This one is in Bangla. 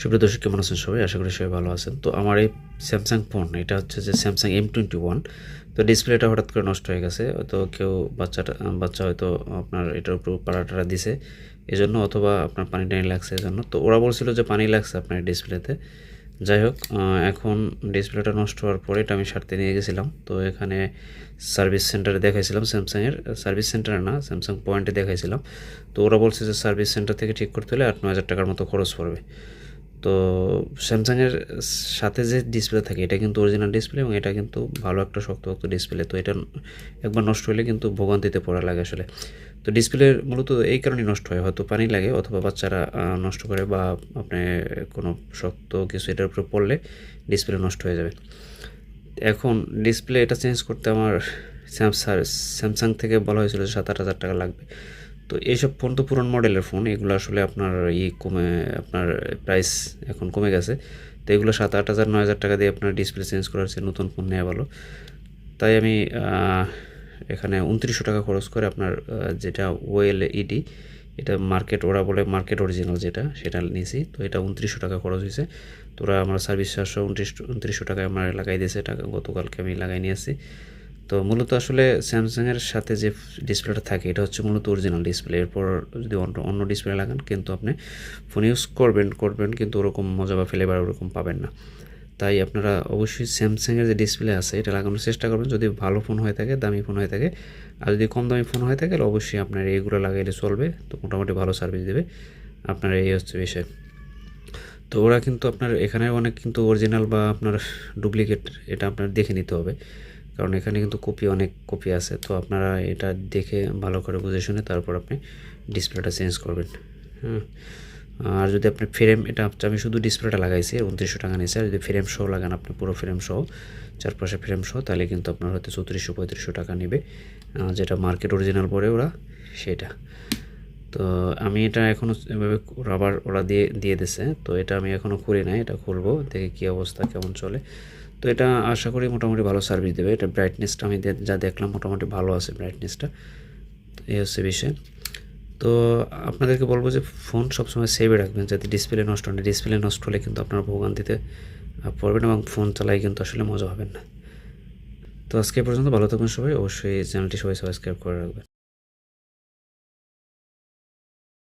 সুপ্রিয় দর্শক, কেমন আছেন সবাই? আশা করি সবাই ভালো আছেন। তো আমার এই স্যামসাং ফোন এটা হচ্ছে যে স্যামসাং এম টোয়েন্টি ওয়ান তো ডিসপ্লেটা হঠাৎ করে নষ্ট হয়ে গেছে তো কেউ বাচ্চাটা, বাচ্চা হয়তো আপনার এটার উপর পাড়া টাড়া দিছে এই জন্য অথবা আপনার পানি টানি লাগছে এই জন্য তো ওরা বলছিল যে পানি লাগছে আপনার ডিসপ্লেতে। যাই হোক এখন ডিসপ্লেটা নষ্ট হওয়ার পরে এটা আমি সারতে নিয়ে গেছিলাম। তো এখানে সার্ভিস সেন্টারে দেখাইছিলাম স্যামসাংয়ের সার্ভিস সেন্টারে না স্যামসাং পয়েন্টে দেখাইছিলাম। তো ওরা বলছে যে সার্ভিস সেন্টার থেকে ঠিক করতে হলে আট হাজার টাকার মতো খরচ পড়বে। তো স্যামসাংয়ের সাথে যে ডিসপ্লে থাকে, এটা কিন্তু অরিজিনাল ডিসপ্লে এবং এটা কিন্তু ভালো একটা শক্তপোক্ত ডিসপ্লে তো এটা একবার নষ্ট হলে কিন্তু ভোগান্তিতে পড়া লাগে আসলে। তো ডিসপ্লে মূলত এই কারণেই নষ্ট হয়। হয়তো পানি লাগে অথবা বাচ্চারা নষ্ট করে বা আপনি কোনো শক্ত কিছু এটার উপরে পড়লে ডিসপ্লে নষ্ট হয়ে যাবে। এখন ডিসপ্লে এটা চেঞ্জ করতে আমার স্যামসাং স্যামসাং থেকে বলা হয়েছিল যে সাত আট হাজার টাকা লাগবে। তো এইসব ফোন তো পুরনো মডেলের ফোন, এগুলো আসলে আপনার ই কমে, আপনার প্রাইস এখন কমে গেছে। তো এগুলো সাত আট হাজার, নয় হাজার টাকা দিয়ে আপনার ডিসপ্লে চেঞ্জ করার চেয়ে নতুন ফোন নেওয়া ভালো। তাই আমি এখানে উনত্রিশশো টাকা খরচ করে আপনার যেটা ওয়েল ইডি এটা মার্কেট ওরা বলে মার্কেট অরিজিনাল যেটা, সেটা নিয়েছি। তো এটা উনত্রিশশো টাকা খরচ হয়েছে। তো ওরা আমার সার্ভিস চারশো, উনত্রিশ, উনত্রিশশো টাকায় আমার লাগাই দিয়েছে। টাকা গতকালকে আমি লাগাই নিয়ে আসছি। তো মূলত আসলে স্যামসাংয়ের সাথে যে ডিসপ্লেটা থাকে, এটা হচ্ছে মূলত অরিজিনাল ডিসপ্লে এরপর যদি অন্য অন্য ডিসপ্লে লাগান, কিন্তু আপনি ফোন ইউজ করবেন করবেন, কিন্তু ওরকম মজা বা ফ্লেভার ওরকম পাবেন না। তাই আপনারা অবশ্যই স্যামসাংয়ের যে ডিসপ্লে আছে, এটা লাগানোর চেষ্টা করবেন। যদি ভালো ফোন হয়ে থাকে, দামি ফোন হয়ে থাকে, আর যদি কম দামি ফোন হয়ে থাকে অবশ্যই আপনার এইগুলো লাগাইলে চলবে। তো মোটামুটি ভালো সার্ভিস দেবে আপনার এই হচ্ছে বিষয়। তো ওরা কিন্তু আপনার, এখানে অনেক কিন্তু অরিজিনাল বা আপনার ডুপ্লিকেট এটা আপনার দেখে নিতে হবে। কারণ এখানে কিন্তু কপি অনেক কপি আছে। তো আপনারা এটা দেখে ভালো করে বুঝে শুনে তারপর আপনি ডিসপ্লেটা চেঞ্জ করবেন। হ্যাঁ। আর যদি আপনি ফ্রেম এটা আমি শুধু ডিসপ্লেটা লাগাইছি উনত্রিশশো টাকা নিয়েছি। আর যদি ফ্রেম সহ লাগান, আপনি পুরো ফ্রেম সহ চারপাশে ফ্রেম সহ তাহলে কিন্তু আপনার হয়তো চৌত্রিশশো পঁয়ত্রিশশো টাকা নেবে। যেটা মার্কেট অরিজিনাল পরে ওরা, সেটা। তো আমি এটা এখনও এভাবে রাবার ওরা দিয়ে দিয়ে দিছে। তো এটা আমি এখনও করি নাই, এটা খুলবো, দেখি কী অবস্থা, কেমন চলে। তো এটা আশা করি মোটামুটি ভালো সার্ভিস দেবে। এটা ব্রাইটনেসটা আমি যা দেখলাম মোটামুটি ভালো আছে ব্রাইটনেসটা এই হচ্ছে বিষয়। তো আপনাদেরকে বলব যে ফোন সবসময় সেভে রাখবেন, যাতে ডিসপ্লে নষ্ট হয় ডিসপ্লে নষ্ট হলে কিন্তু আপনার ভোগান্তিতে পড়বেন এবং ফোন চালাই কিন্তু আসলে মজা হবেন না। তো আজকে পর্যন্ত ভালো থাকবেন সবাই। অবশ্যই চ্যানেলটি সবাই সাবস্ক্রাইব করে রাখবেন।